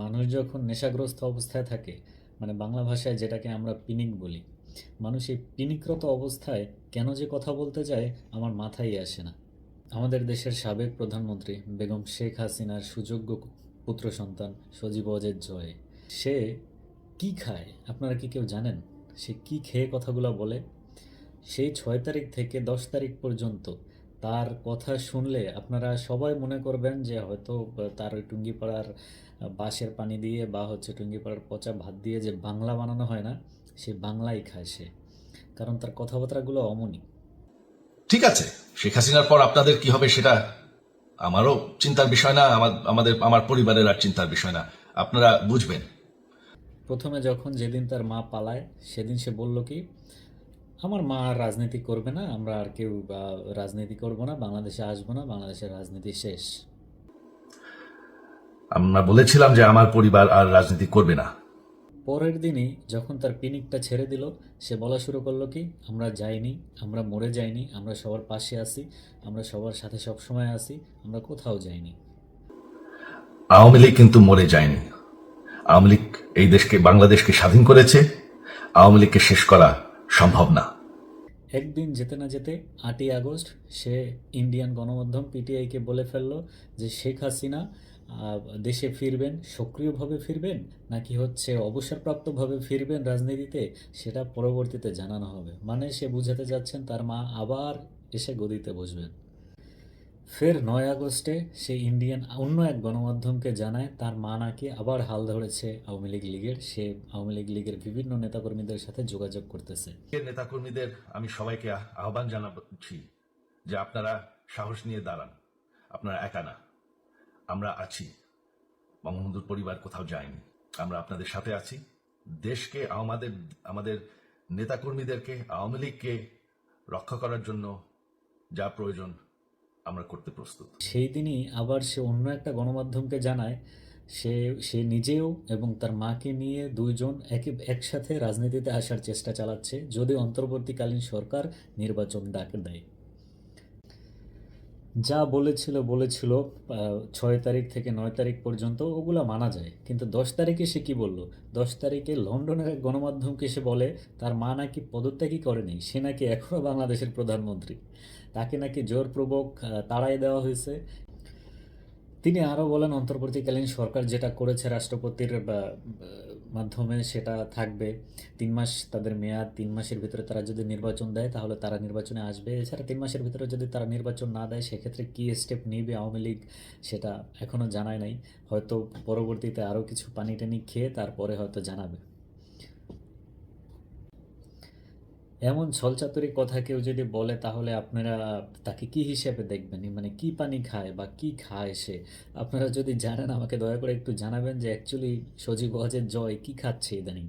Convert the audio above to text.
মানুষ যখন নেশাগ্রস্ত অবস্থায় থাকে মানে বাংলা ভাষায় যেটাকে আমরা পিনিক বলি, মানুষ এই পিনিকরত অবস্থায় কেন যে কথা বলতে যায় আমার মাথায় আসে না। আমাদের দেশের সাবেক প্রধানমন্ত্রী বেগম শেখ হাসিনার সুযোগ্য পুত্র সন্তান সজীব অজের জয় সে কি খায়? আপনারা কি কেউ জানেন? সে কি খেয়ে কথাগুলো বলে? সেই ছয় তারিখ থেকে দশ তারিখ পর্যন্ত তার কথা শুনলে আপনারা সবাই মনে করবেন যে হয়তো তার ওই টুঙ্গিপাড়ার বাঁশের পানি দিয়ে বা হচ্ছে টুঙ্গিপাড়ার পচা ভাত দিয়ে যে বাংলা বানানো হয় না সে বাংলাই খায় সে। কারণ তার কথাবার্তাগুলো অমনি। ঠিক আছে শেখ হাসিনার পর আপনাদের কি হবে সেটা আমারও চিন্তার বিষয় না আমার আমাদের আমার পরিবারের আর চিন্তার বিষয় না। আপনারা বুঝবেন। প্রথমে যখন যেদিন তার মা পালায় সেদিন সে বলল কি আমার মা আর রাজনীতি করবে না আমরা আর কেউ রাজনীতি করব না বাংলাদেশে আসব না বাংলাদেশের রাজনীতি শেষ। আমরা বলেছিলাম যে আমার পরিবার আর রাজনীতি করবে না। পরের দিনই যখন তার পিনিকটা ছেড়ে দিল সে বলা শুরু করল কি আমরা যাইনি আমরা মরে যাইনি আমরা সবার পাশে আছি আমরা সবার সাথে সব সময় আছি আমরা কোথাও যাইনি। আওয়ামী লীগ কিন্তু মরে যায়নি। আওয়ামী লীগ এই দেশকে বাংলাদেশকে স্বাধীন করেছে। আওয়ামী লীগকে শেষ করা সম্ভব না। একদিন যেতে না যেতে আটই আগস্ট সে ইন্ডিয়ান গণমাধ্যম পিটিআইকে বলে ফেলল যে শেখ হাসিনা দেশে ফিরবেন, সক্রিয়ভাবে ফিরবেন নাকি হচ্ছে অবসরপ্রাপ্তভাবে ফিরবেন রাজনীতিতে সেটা পরবর্তীতে জানানো হবে। মানে সে বুঝাতে যাচ্ছেন তার মা আবার এসে গদিতে বসবেন। ফের নয় আগস্টে সে ইন্ডিয়ান, অন্য এক গণমাধ্যমকে জানায় তার মা নাকি আবার হাল ধরেছে আওয়ামী লীগ লীগের। সে আওয়ামী লীগ লীগের বিভিন্ন নেতাকর্মীদের সাথে যোগাযোগ করতেছে। নেতাকর্মীদের আমি সবাইকে আহ্বান জানাচ্ছি যে আপনারা সাহস নিয়ে দাঁড়ান। আপনারা একা না। আমরা আছি। বঙ্গবন্ধুর পরিবার কোথাও যায়নি। আমরা আপনাদের সাথে আছি। দেশকে, আমাদের আমাদের নেতাকর্মীদেরকে, আওয়ামী লীগকে রক্ষা করার জন্য যা প্রয়োজন আমরা করতে প্রস্তুত। সেই দিনই আবার সে অন্য একটা গণমাধ্যমকে জানায়, সে সে নিজেও এবং তার মাকে নিয়ে দুইজন একে, একসাথে রাজনীতিতে আসার চেষ্টা চালাচ্ছে, যদি অন্তর্বর্তীকালীন সরকার নির্বাচন ডাকে দেয়। যা বলেছিল বলেছিল ছয় তারিখ থেকে নয় তারিখ পর্যন্ত ওগুলা মানা যায়। কিন্তু দশ তারিখে সে কী বলল? দশ তারিখে লন্ডনের গণমাধ্যমকে সে বলে, তার মা নাকি পদত্যাগই করেনি, সে নাকি এখনও বাংলাদেশের প্রধানমন্ত্রী। তাকে নাকি জোরপূর্বক তাড়াই দেওয়া হয়েছে। তিনি আরও বলেন, অন্তর্বর্তীকালীন সরকার যেটা করেছে রাষ্ট্রপতির মাধ্যমে সেটা থাকবে। তিন মাস তাদের মেয়াদ, তিন মাসের ভিতরে তারা যদি নির্বাচন দেয়, তাহলে তারা নির্বাচনে আসবে। এছাড়া তিন মাসের ভিতরে যদি তারা নির্বাচন না দেয়, সেক্ষেত্রে কী স্টেপ নিবে আওয়ামী লীগ, সেটা এখনও জানায় নাই। হয়তো পরবর্তীতে আরও কিছু পানি টানি খেয়ে তারপরে হয়তো জানাবে। এমন ছলচাতুরি কথা কেউ যদি বলে, তাহলে আপনারা তাকে কি হিসেবে দেখবেন? মানে কি পানি খায় বা কি খায় সে? আপনারা যদি জানেন, আমাকে দয়া করে একটু জানাবেন যে অ্যাকচুয়ালি সজীব ওয়াজের জয় কি খাচ্ছে ইদানিং।